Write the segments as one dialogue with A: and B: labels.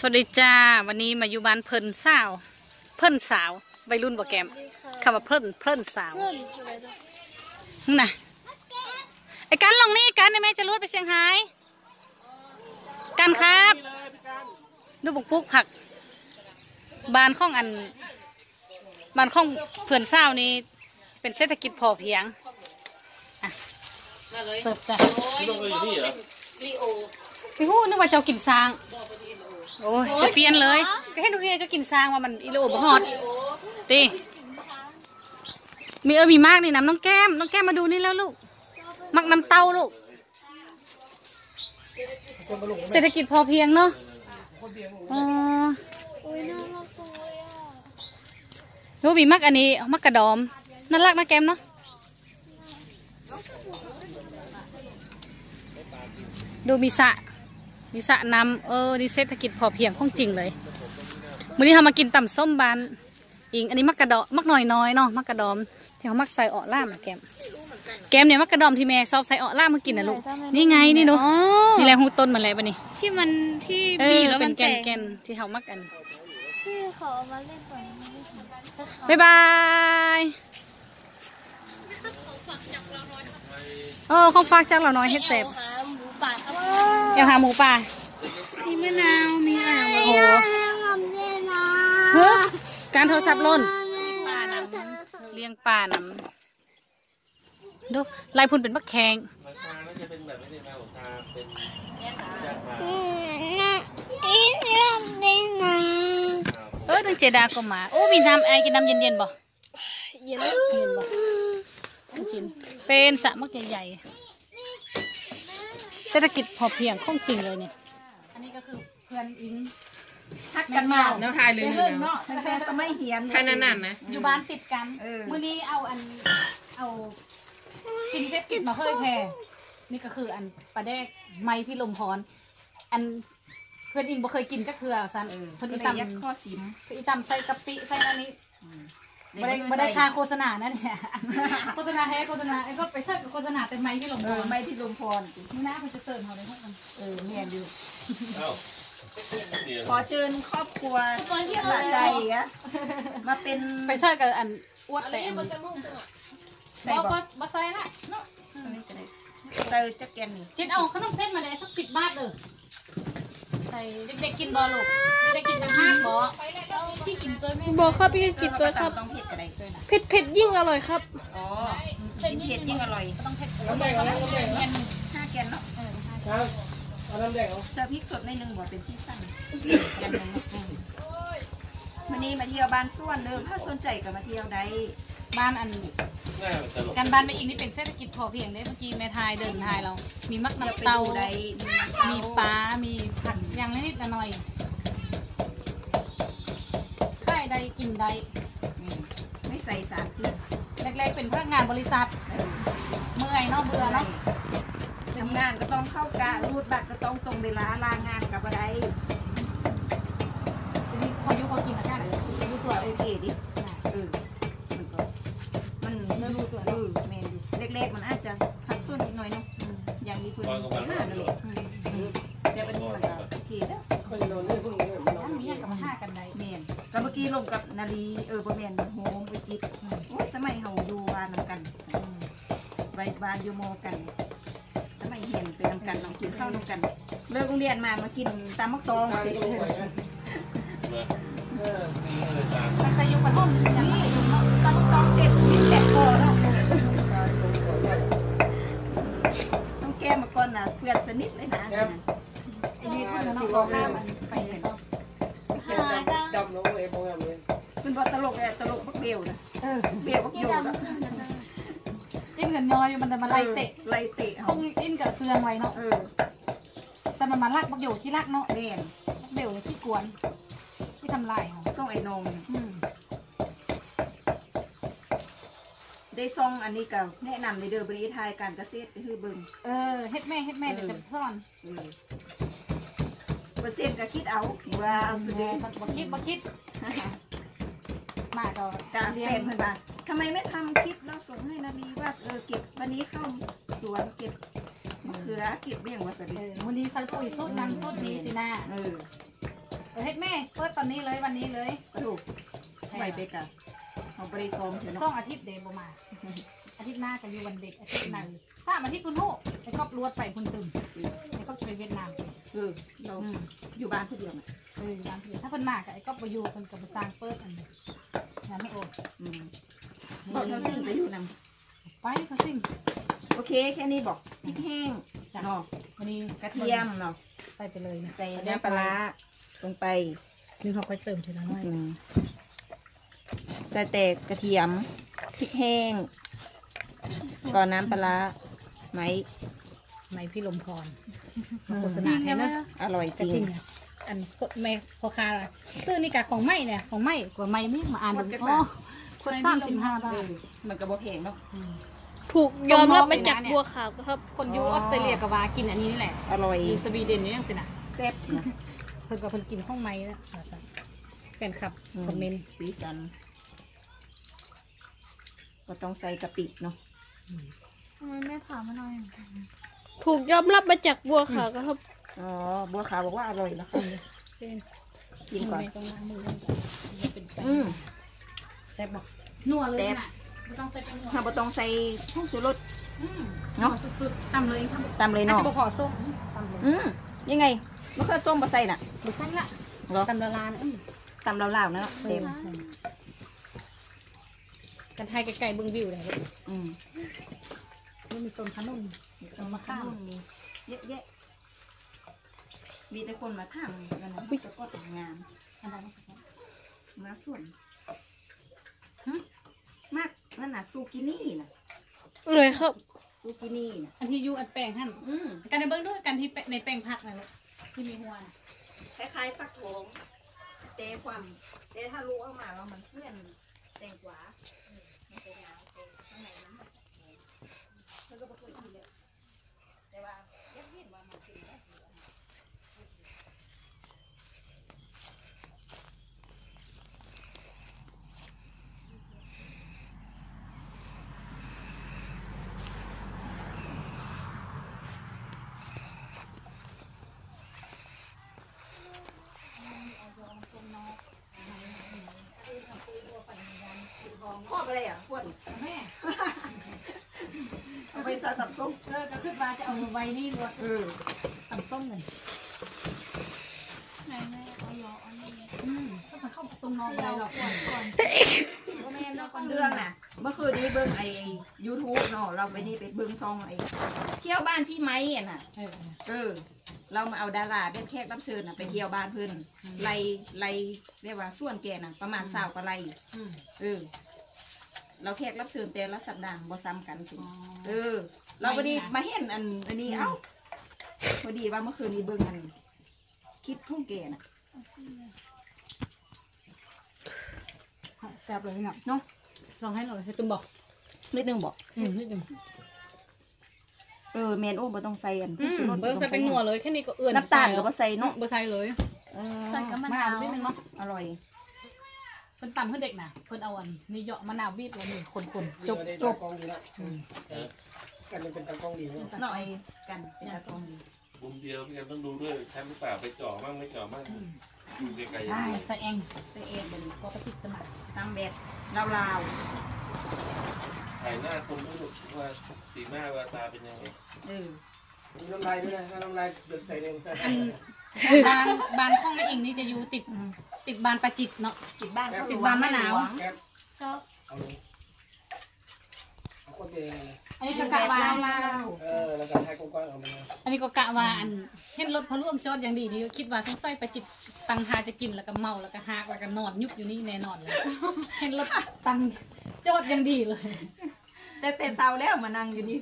A: สวัสดีจ้า วันนี้มาอยู่บ้านเพิ่นสาว เพิ่นสาววัยรุ่นบ่แกมคำว่าเพิ่นเพิ่นสาว
B: เพื่อนอะไรนะ
A: นี่นะไอ้กันลงนี่กันได้ไหมจะรวดไปเชียงไฮ้กันครับดูบุกปุ๊กผักบ้านข้องอันบ้านข้องเพื่อนสาวนี่เป็นเศรษฐกิจพอเพียงอะเสิร์ฟจ้ะ
C: พี่ต้องไปอยู่นี่เหรอ
A: พี่ฮู้นึกว่าเจ้ากินซาง โอ้ยจะเปลี่ยนเลยก็ให้ดูดิเจ้ากินซางว่ามันอีโลบ่ฮอดตีมีเออมีมากนี่น้ำน้องแก้มน้องแก้มมาดูนี่แล้วลูก มักน้ำเต้าลูก เศรษฐกิจพอเพียงเนาะอ๋อ
B: อุ้ยน่ารักจังเลยอะ
A: ดูมีมักอันนี้มักกระดอมน่ารักนะแก้มเนาะดูมีสระ มีสระน้ำเออดีเศรษฐกิจพอเพียงของจริงเลยมื้อนี้เรามากินตำส้มบานอิงอันนี้มักกระดอมักหน่อยน้อยๆเนาะมักกระดอมที่เขามักใส่เออล่ามอะแกมแกมเนี่ยมักกระดอมที่แม่ชอบใส่เออล่ามมากินนะลูกนี่ไงนี่ดูนี่แหละหูต้นมันเลยปะนี่
B: ที่มันที่
A: เอ
B: บี
A: อ
B: แล้ว
A: เป็
B: มันน
A: แก
B: แต
A: น
B: ก
A: แกนๆที่เขามักกัน
B: ที่เขาเอามาเล่นก่อนมันไม่ถึง
A: บ๊ายบายเออของฝากจากเราน้อยเฮ็ดเสร็ จ
B: หาหมูป่าครับ
A: อยากหาหมูป่า
B: มีมะนาว มีอ่าง
A: โอ้โหเฮ้อการโทรศัพท์หล่นป่าน้ำเลี้ยงป่าน้ำดูลายพุ่นเป็นบักแขง
C: ราคาน่าจะเป็นแบบไม่ได้มาของทาเป็นยาคา
A: เออตั้งเจดาก็มา โอ้มีน้ำไอกินน้ำเย็นๆบ่
B: เย็น
A: เย็นบ่ไม่กิน เป็นสระมักใหญ่ๆ เศรษฐกิจพอเพียงของจริงเลยเนี่ย อันนี้ก็คือเพื่อนอิงทักกันมา
D: แนวทายเลย
A: เรื่องเนาะ
E: ตั้งแต่สมัยเฮียน
D: ทายนานๆนะ
A: อยู่บ้านติดกัน
E: เออ
A: มื้อนี้เอาอันเอากินเซ็ตกิดมาเฮ้ยแพรนี่ก็คืออันปลาแดกไม้พี่ลมพรอันเพื่อนอิงบ่เคยกินจักเทื่อซัน
E: เออ
A: เพิ่น
E: ก็
A: อี
E: ได้ยัด
A: ตำ
E: ข้อสิม
A: เพิ่นอีตำใส่กะปิใส่อันนี้ บ่ได้บ่ได้ค่าโฆษณานะเนี่ย โฆษณาแท้โฆษณาไอ้ก็ไปเสิร์ชกับโฆษณาเป็นไม้พี่ลม
E: เอ
A: พ
E: อ
A: ร
E: ไม่ที่ลมพร
A: นี่นะเพิ่นจะเสิร์ฟเฮาได้เท่ากัน
E: เออเมียนอยู่
C: เอ้าเดี๋ยว
E: ขอเชิญครอบครัวสะใจอะมาเป็น
A: ไปเสิร์ชกับอันอวดแต่อัน
E: ใส่
A: บ่
E: บอ
A: บ่
E: ก
A: บ่ใส่ละ
E: เตอจักแกนนี่
A: จิตเอาขนมเส้นมาเลยสัก10บาทเด้อใส่เด็กๆกินบ่ลูกเด็กๆกินน้ำห้างบ่
B: พี่กินตัวไหมบอกครับพี่กินตัวครับ
E: ต้องเผ็ดอะไร
B: เผ็ดเผ็ดยิ่งอร่อยครับ
E: อ๋อยิ่งเผ็ดยิ่งอร่อย
A: ต้องเผ็ดต้องเผ็ดต้องเผ็ดเงิน
E: ห้าแกนเนาะ
A: เออ
E: เสิร์ฟพริกสดในหนึ่งบ่เป็นซีซั่นแกนหนึ่งอืมวันนี้มาเที่ยวบ้านส่วนเดิมถ้าสนใจก็มาเที่ยวได้
A: บ้านอัน
C: หน้ามันตลก
A: การบ้านแม่อิงนี่เป็นเศรษฐกิจพอเพียงได้เมื่อกี้แม่ทายเดินทายเรา มีมัก
E: เดี๋ยวไป
A: น้ำเตา
E: ดูได้
A: มีปลา มีผัก อย่างละนิดละหน่อยค่ายใดกินใด
E: อืมไม่ใส่สารพิษ
A: แรกๆเป็นพนักงานบริษัท
E: เออ
A: เมื่อยเนาะเบื่อเนาะ
E: ทำงานก็ต้องเข้ากะรูดบัตรก็ต้องตรงเวลาลางานกับอะไร
A: ทีนี้พออยุพอกินอาการอายุตัว
E: โอเคดิเออมันก็มัน
A: เริ่มรู้ตัว
E: เอ
A: แล้ว
E: อแมนอยู่เล็กๆมันอาจจะขัดส่วนนิดหน่อยเนาะอย่างนี้คุณ
C: ตอนกลางวัน
E: ห้า
C: ไม่
E: นั่น
C: ห
E: แห
C: ร
E: ละ
C: อก
E: แต่วันนี้มันก็โอเคแล้ว
A: ทั้งนี้กับมาห้ากันใด
E: แมนก็เมื่อกี้ลงกับ นาลีเออบ่แมนโฮมไปจิตโอ้ยสมัยเฮาอยู่บ้านนำกันใบบ้านอยู่โมกัน สมัยเห็นเป็นนำกันน้องกินข้าวนำกัน เลิกโรงเรียนมามากินตามมักตอง
C: มาเออเลยตาม
A: ตั้งแต่อยู่ปฐมยังไม่ได้อยู่เนาะ
E: ตามมักตองเสร็จมีแตกคอเนาะต้องแก้มาก่อนนะเพื่อนสนิทเลยนะ
A: ทีนี้พูดเนาะก็ห้ามันไปเลยเนาะ
E: คุณบ อกตลกเลยตลกบักเบลนะ
A: เออ
E: เบลบักโยกอะ
A: อินกับยอยอยู่มันจะมาไล่เตะ
E: ไล่เตะ
A: ต้
E: เขา
A: องอินกับเสืองไว้เนาะ
E: เออ
A: แต่มันมาลักบักอยู่ที่ลักเนาะ
E: แน่น
A: บักเบลที่กวน ที่ทำลายเขา
E: ส่งไอ้นม
A: อืม
E: ได้ส่งอันนี้ก็แนะนำในเดอร์บริทายการเกษตรไปคือเบิ่ง
A: เออเฮ็ดแม่เฮ็ดแม่เดี๋ยวจะซ่อน
E: เออเปอร์เซ็นต์ก็คิดเอาว่าเอาสุด
A: เอ
E: เด
A: อบ่คิดบ่คิด มาก็
E: กา
A: เรี
E: แฟ
A: ยน
E: นเพื่อนบ้านทำไมไม่ทำคลิปแล้วส่งให้นาลีว่าเออเก็บวันนี้เข้าสวนเก็บมะเขือเก็บเบี้ยงวัส
A: เอ
E: ดุ
A: อวันนี้ใส่ปุ๋ยสูตรนั้นสูตรนี้สินะ
E: เออ
A: เอเฮ็ดแม่เปิดตอนนี้เลยวันนี้เลย
E: ลูกไหวไปกะเอาไปซ้อมเถอะ
A: ต้อ
E: เนาะ
A: งอาทิตย์เดย์ประมาณอาทิตย์หน้าจะอยู่วันเด็กอาทิตย์หน้าสามอาทิตย์คุณโหไอ้ก็รวดไปคุณตึมไอ้ก็ไปเวียดนาม
E: เออเราอยู่บ้านคนเดียวน่ะ
A: เออร้านเพื่อนถ้าเพิ่นมากไอ้ก็ไปอยู่เพิ่นก็ไปสร้างเปิดอัน งานไม่โอน
E: อืมบอกเราสิ่งไปอยู่น
A: ไปเขาสิ่งำ
E: โอเค แค่นี้บอกพริกแห้ง
A: จ้ะ
E: เนาะ
A: วันนี้
E: กระเทียมเนาะ
A: ใส่ไปเลยนะ
E: ใส่น้ำปลาร้าลงไป
A: นี่เขาค่อยเติมทีละน้อย
E: อืมใส่แต่กระเทียมพริกแห้งก่อนน้ำปลาร้าไหม
A: ในพี่ลมพร
E: อืม
A: โฆษณาให้นะ
E: อร่อยจ
A: จะ
E: ริง
A: จริงอะ อันกดไม่พอคาละซื้อนี่กะของไม่เนี่ยของไม่กว่าไม่ไม่มาอ่านดูอ๋อคนสามสิบห้าบา
E: เอ
A: ท
E: อมันก็บ่แพงเนาะ
A: ม
B: ถูกยอมรับมาจาก
A: ส่งมอบเลยนะเนี่ย
B: บัวขาวครับ
A: คนอยูออสเตรเลียกับวากินอันนี้นี่แหละ
E: อร่อย
A: อยู่สวีเดนนี่ยังสินะ
E: แซ่บนะ
A: เพิ่นกับเพิ่นกินข้องไม้แล้วอ่าสัแฟนคลับคอมเมนต์
E: สีสันก็ต้องใส่กะปิเนาะ
B: ทำไมไม่ผ่ามาหน่อยถูกยอมรับมาจากบัวขาวครับ
E: อ๋อบัวขาวบอกว่าอร่อยแล้วค่ะ
A: เป็น
E: กินก่อน
A: ไม่ต้องล้างมือเลยมันเป็นแป้ง
E: อืม
A: แซ่บบอกนัวเลยน่ะไม่ต้องใส่เป็นนัว
E: ถ้าบ่ต้องใส่ผงชูรส
A: อืม
E: เนาะ
A: สุดๆตำเลยครับ
E: ตำเลย
A: อาจ
E: เนาะ
A: จะบ่พอส้มตำเลย
E: อืมยังไงมะเขือส้มบ่ใส่น่ะ
A: ดูสั้นละ
E: เหรอ
A: ตำละลานอืม
E: ตำลาวๆนะเนาะเต็ม
A: กันไทยไกลๆเบิ่งวิวเลยลูก
E: อืม
A: นี่มีต้นขนุนต้นมะข้าว
E: มีเยอะแยะ มีแต่คนมาทำกันนะสะกดงาน
A: อันนั้นนะ
E: มาส่วนฮะมากนั่นน่ะซูกินี่น่ะ
B: เลยครับ
E: ซูกินี่น่ะ
A: อันที่อยูอันแป้งหั่น
E: อืม
A: กันในเบิ่งด้วยกันที่แป้งในแป้งผักนะลูกที่มีหัวน่ะ
E: คล้ายๆปักโถงเตะความเตะถ้ารู้ออกมาว่ามันเพื่อนแตงกวาอืมมันจะยาวเตะข้างในนั้นมันแล้วก็บ่เคยกินเลยแต่ว่าอยากเห็นว่ามันกินได้ พ่อไปเลยอะพวด
A: แม่
E: เอาไปใส่ตับส้ม
A: เออก็ขึ้นมาจะเอาไว้นี่รวด
E: เออ
A: ตำส้มเลย
B: ไหนแม่เอาหรออันนี้
A: อืมก็มันเข้าทรงน้องเราหรอกก่อนก่อน
E: แม่เนาะเรื่องน่ะ เมื่อคืนนี้เบิ่งไอ้ยูทูบเนาะเราไปนี่ไปเบิ่งซองไอ้เที่ยวบ้านพี่ไม้อะน่ะ
A: เออ
E: เออ เรามาเอาดาราเป็นแขกรับเชิญน่ะไปเที่ยวบ้านเพิ่นไล่ไล่เรียกว่าส่วนแกน่ะ ประมาณสาวกว่าไล่
A: อืม
E: เออ เราแขกรับเชิญแต่ละสัปดาห์บ่ซ้ำกันสิ
A: อ๋อ
E: เออ เราพอดีมาเห็นอันอันนี้เอ้าพอดีว่าเมื่อคืนนี้เบิ่งอันคลิปทุ่งแกน่ะ
A: แซ่บเลยเนาะ
E: เนาะ
A: ลองให้หน่อยให้ตุ้มบอก
E: นิดนึงบอก
A: อืมนิดหนึง
E: เออแมนโอ้บ่ต้องใส่อัน
A: อืม
E: ชูรส
A: เบิ่งใส่เป็นหนัวเลยแค่นี้ก็เอื่อน
E: น้ำตาลก็บ่ใส่
A: เนาะ
E: เนาะ
A: บ่ใส่เลย
E: เออ
B: ใส่กับมะ
A: มะ
B: นานา
A: ว
B: ว
A: นิดนึงเนาะ
E: อร่อย
A: เพิ่นตำเพื่อเด็กน่ะเพิ่นเอาอันนี่เหยาะมะนาวบีบแล้วนี่คน
E: จบจบ
D: กล้องดีแล้วกันเป็นตากล้องดีแล้ว
A: ๆ
E: หน่อยกันเป็นอาซองดี
C: มุมเดียวพี่กันต้องดูด้วยใช้หรือเปล่าไปจ่อมั่งไม่จ่อมั่งอยู่ไกลๆอย่าง
A: ได้
C: นี้
A: ใส่เองใส่เองเป็นก็ประติดสมัคร
E: ตามแบบลาว
C: ถ่ายหน้าคนรู้ว่าสีหน้าแววตาเป็นยังไง
E: ๆเออ
D: มีน้ำลายด้วยนะถ้าน้ำลายเดือดใส่เองใส่
A: อันบานบานข้องแม่อิงนี่จะอยู่ติดติดบานประจิตเนาะ
E: ติดบ้าน
A: ติดบ้านมะนาว
D: แก๊บ
B: ครับ
D: เอาลงเอาคนเดียวเลย
A: อันนี้
E: แบ
A: ก็
E: บ
A: กะว่า
E: ลาว
D: เออแล้วก็ให้ก้อนๆเอามาเลย
A: อันนี้ก็กะว่าอันเห็นรถพะล่วงจอดอย่างดีนี่คิดว่าสงสัยประจิตตังทาจะกินแล้วก็เมาแล้วก็หากแล้วก็นอนยุบอยู่นี่แน่นอนเลย เห็นรถตังจอดอย่างดีเลย
E: ๆแต่แต่เช้าแล้วมานั่งอยู่นี่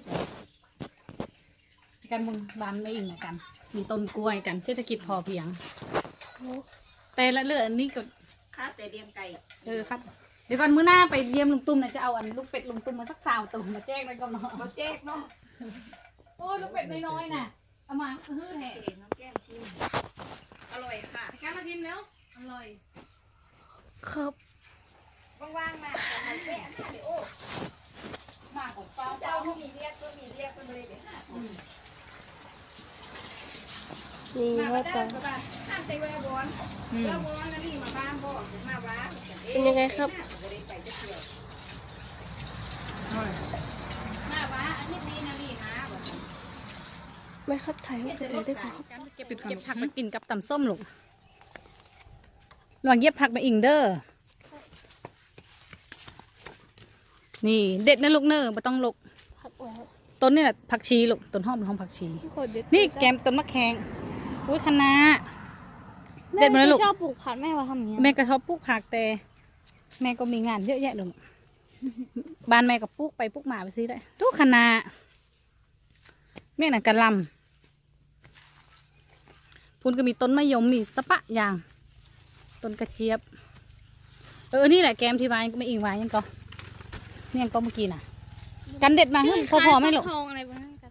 A: กันมึงบานไม่อิงเหมือนกัน มีต้นกล้วยกันเศรษฐกิจพอเพียง แต่ละเรื่องนี้ก็
E: ค่าแต่เดียมไก่
A: เออครับ เดี๋ยวก่อนมื้อหน้าไปเยี่ยมลุงตุ้มนะจะเอาอันลูกเป็ดลุงตุ้มมาสักสาวตุ้มมาแจ้งไว้ก่อนเนาะ
E: บ่แจ๊กเนาะ
A: โอ้ยลูกเป็ดน้อยๆน่ะเอามาเออแห่
E: เห็นน้องแก้มชิมอร่อยค่ะ
A: การมาชิมแล้วอร่อย
B: ครับ
E: ว่างๆมาแต่มันแซ่บค่ะโอ้
A: มากกว่าเปล่า
E: เจ้าผู้มีเรียกก็มีเรียกก็เลยเดี๋ยวหา
A: ม
B: นี่ว่าตา
A: อืม
B: เป็นยังไงครับไม่ครับถ่ายรูปจะได้ด้วยครับ
A: เก็บเก็บผักมากินกับตำส้มลูกลองเย็บผักมาอิงเด้อนี่เด็ดนะลูกเนอบ่ต้องลูก
B: ครับโอ้โห
A: ต้นนี่แหละผักชีลูกต้นหอมเป็นหอมผักชี
B: โคตรเด็ด
A: นี่แกมต้นมะแขง อุ้ยคะน้าเด็ดมาเลยลูก
B: แชอบปลูกผักแม่ว่าทำอย่างเงี้ย
A: แม่ก็ชอบปลูกผักแต่ แม่ก็มีงานเยอะแยะเลยบ้านแม่ก็ปลูกไปปลูกมาไปซื้อได้ทุกคณะแม่น่ะกะหลำพูนก็มีต้นมะยมมีสะปะยาง ต้นกระเจี๊ยบ เออนี่แหละแกมที่วายก็ไม่อิงวายยังก็เนี่ยงก็เมื่อกี้น่ะ กันเด็ดมาเฮ้ยพอพอไหมลูก
B: ทองอะไรบ้างกัน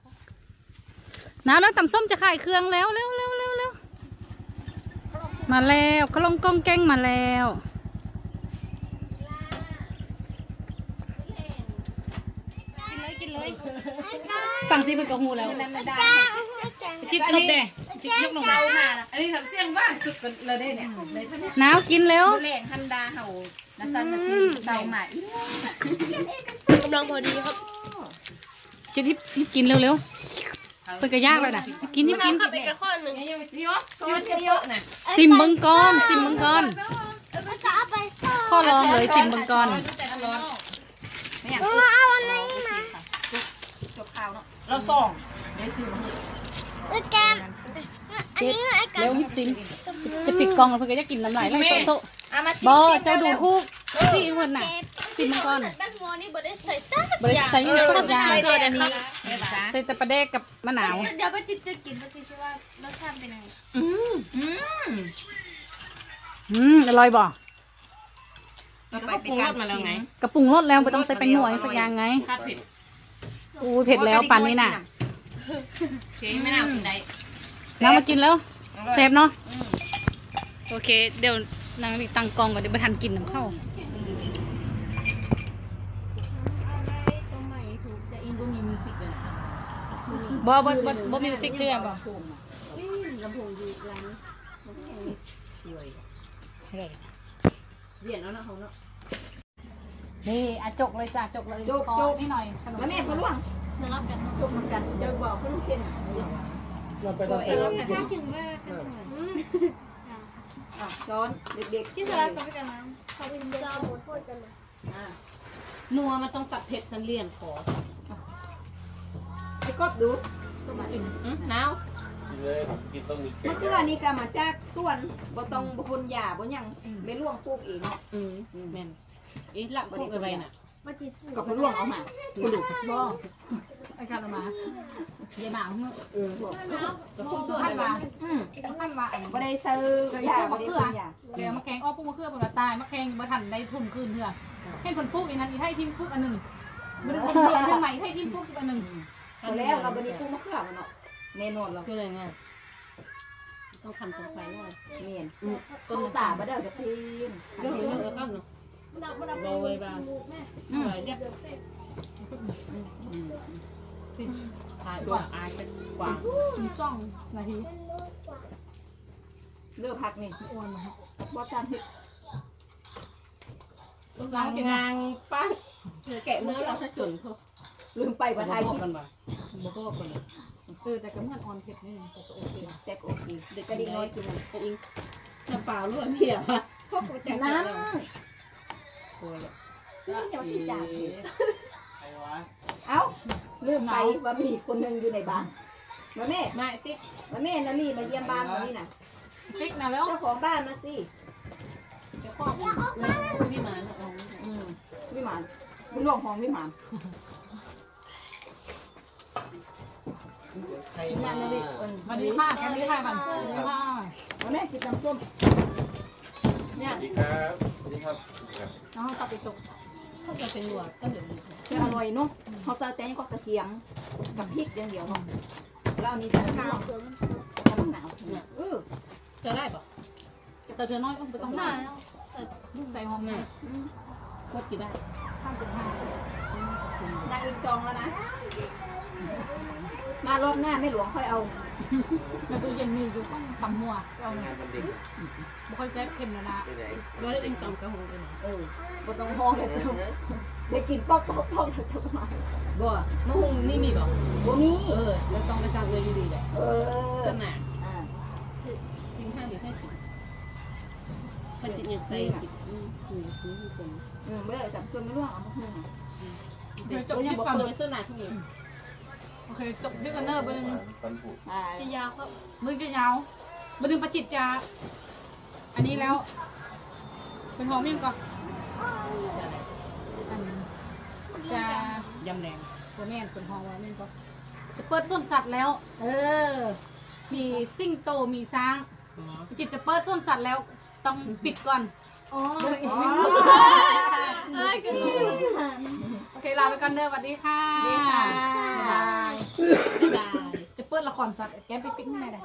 A: น้าแล้วตำส้มจะขายเครื่องแล้วเร็วเร็วเร็วเร็ว มาแล้วขลงกองแกงมาแล้วกินเลยกินเลยฟังซิเป็นกระหูแล้วจิตลงเด้จิตยกลงมาอันนี้ทำเสียงว่างสุดกันเลยเด้เนี่ยหนาวกินแล้ว
E: ดูแรงฮันดาเห่านาซันนาทีเดาใหม่
B: กำลังพอดีครับ
A: จิตที่กินเร็วๆ เปิดกระยากเลยนะกินยิบกิน
B: ขับอีกกระข้อหนึ่ง
A: ซิมเบิงกอนซิมเบิงกอนข้อรองเลยซิมเบิงกอน
E: ไม่อยากซื้อเอาอันนี้มาจบข่าวเนาะเราส่องได้ซื้อมาให้
A: เจ็ดเร็วฮิปซิมจะปิดกล้องแล้วเพื่อนก็จะกินน้ำลายแล้วโซโซ
E: เอามา
A: บอเจ้าดูทุกที่เพื่อนน่ะซิมเบิงกอน
B: แบ็คโมนี่บ่ได้ใส่ซัก
A: บริษัทใส่เนื้อสักอย่าง
B: เกิด อันนี้
A: ใส่แต่ปลาแดกกับมะนาว
B: เดี๋ยวป้าจิตจะกินป้าจิตจะว่ารสชาติเป็นยังไง
E: อืม
A: อืมอร่อยบ่
E: เราไปเป็นการมาแล้วไง
A: กระปุงรสแล้วไม่ต้องใส่เป็นหน่วยสักอย่างไงอู้เผ็ดแล้วปันนี้น่ะ
E: เจ๊ไม่น่ากินได้
A: น้ำมากินแล้วเซฟเนาะโอเค เดี๋ยวนางนี่ตั้งกองก่อนเดี๋ยวไปทันกินน้ำเข้า บ่บ่บ่บ่มิวสิกเชื่อบ่ให้ได้เวียนแล้วนะของเนาะนี่อะจกเลยจ้ะจกเลย
E: จกจก
A: นี่หน่อย
E: แล้วแม่เขาล่วง
B: รับกัน
E: จบเหมือนกันเจอบอกเขาลูกเส้น
D: เราไปเราไป
B: ถ้าถึงว่า
E: อะซ้อนเด็กๆ
B: กินสลัดกับกันนะเขาเป็นเจ้าหมดโทษกันเลย
A: นัวมันต้องตัดเผ็ดสันเลี่ยนขอ
E: ไปกดดู
A: หนาว
C: กินเลยกินต้องมีไก่
E: มะเขือนี่ก็มาจากสวนบ่ต้องบ่พ่นยาบ่หยังไม่ล่วงปลูกเองเนาะ
A: อืมแม่นอีหลักพวกอะไรน่ะ
B: ป้าจิต
E: ก็เพิ่นล่วงเอามาคุณดู
A: บ่ไอ้การเอามาเดี๋ยวมาเอาเมื่อ
E: เออบอก
A: ก็คุ้มส่วนให้มา
E: อืม
A: ให้มาอัน
E: บ่ได้ซื้อยาบ่ได้พ่นยา
A: เดี๋ยวมาแกงอ้อปุ๊กมะเขือปลาตายมะแกงมาทันได้ทุ่มคืนเถอะให้คนปุ๊กอีนั้นอีให้ทีมปุ๊กอันหนึ่งมันเป็นเดือนเดือนใหม่ให้ทีมปุ๊กอีกอันหนึ่ง
E: เอาแล้วเราบ่ได้ปลูกมะเขือมันเนาะแน่นอนเรา
A: ก็เลยไงต้องคันตัวไฟหน่อย
E: เนียน
A: ต้
E: ต้
A: น
E: น
A: ตา
E: ตาบ่ได้เอาเดี๋ยวพีน
A: เดี๋ยวเดี๋ยวข้ามเนาะ
B: ดับดับ
A: รอไว้บ้าง
B: แม่
A: อืมเรียกถ่ายตัวอายเป็นกว่าจ้องนาที
E: เลือกผักนี่
A: อ้วนมา
E: บ่จานเฮ็ด
A: ล้างงางป้าแกะเนื้อเราจะจนเขา
E: ลืมไปบ่ไทย
A: บอกกันบ่บอกกันเออแต่ก็เหมือนออนเผ็ดนี่จะโอเค
E: แต่ก็โอเคเด็กกระดิ่งน้อยกิน
A: แต่อิงน้ำเปล่าหรือว่าเพียวะพวกกูแจก
E: น้
A: น้ำ
E: นี่จะมาสิจาน
C: ใครวะ
E: เอ้าลืมไปว่ามีคนหนึงอยู่ในบ้านมาแม่ำ
A: นายติ๊ก
E: มาแม่นาลีมาเยี่ยมบ้านวันนี้น่ะ
A: ติ๊กนะแล้ว
E: เจ้าของบ้านมาสิ
A: จะครอบพี่หมาเอา
E: อืมวิมานบุญหลวงของวิมาน
C: ใคร
E: งามา
C: น
E: นาลีเออ
A: วันนี้ผ้ากันนี้ผ้ากันนี้ผ้า
E: มาแม่กินน้ำส้มเนี่ยส
C: วัสดีครับสวัสดีครับ
A: น้องตัดไปตกเขาจะเป็นหลวดก็เหลือ
E: จะอร่อยเนาะเขาใส่แตงกับกระเทียมกับพริกอย่างเดียวเนาะแล้วนนี้จะ
B: หนานา
E: วว
B: เกิน
E: น้ำหนาวเออ
A: จะได้ปะแต่เธอน้อยต้องไปต้อง
B: ห
A: มา
B: นาแล้ว
A: ลูกใส่หอมแม่
E: อืม
A: โคตรกี่ได้สามสิบห้า
E: นางอิงจองแล้วนะ มารอบหน้าไม่หลวงค่อยเอา
A: ในตู้เย็นมีอยู่ต้องตำมัวเอา
C: งานมันเด็ก
A: ไม่ค่อยแซ่บเค็มแล้วนะ
C: ไปไหน
A: ร้อยเองตำกระหงกัน
E: เออบ่ต้องห้องเลยเจ้าได้กินป๊อกป๊อกป๊อกแล้วเจ้าก็มา
A: บ่มะฮุงนี่มีบ่
E: บ่มี
A: เออแล้วต้องไปสั่งเลยอยู่ดีแหละ
E: เออ
A: ขนาด
E: อ่า
A: กินข้าวหรือให้กินเขาจิตอยากใส่กินอืมอืมอืมอืม
E: เออไม่ได้จับจนไม่รู้เอามาหุ้ม
A: เดี๋ยวจบคลิปก่อนเปิดเสื้อหนาทุกคน โอเคจบคลิปกันเนอร์ไปหนึ่ง
C: ตอนผูก
E: อ่า
B: จะยาวครับ
A: มึงจะยาวมาดึงประจิตจะอันนี้แล้ว เป็นหอมยังก่อนอันจะยำแดงตัวแม่นเป็นหอมแล้วนี่ก็จะเปิดส้นสัตว์แล้ว เออ มีซิ่งโตมีช้างประจิตจะเปิดส้นสัตว์แล้ว ต้องปิดก่อน
B: อ๋อ
A: เออ
B: เอ้ย
A: โอเคลาไปก่อนเด้อสวัสดีค่ะ
E: ดีค่ะ
A: บ๊ายบายจะเปิดละครสักแก้มปิ๊กที่ไหนได้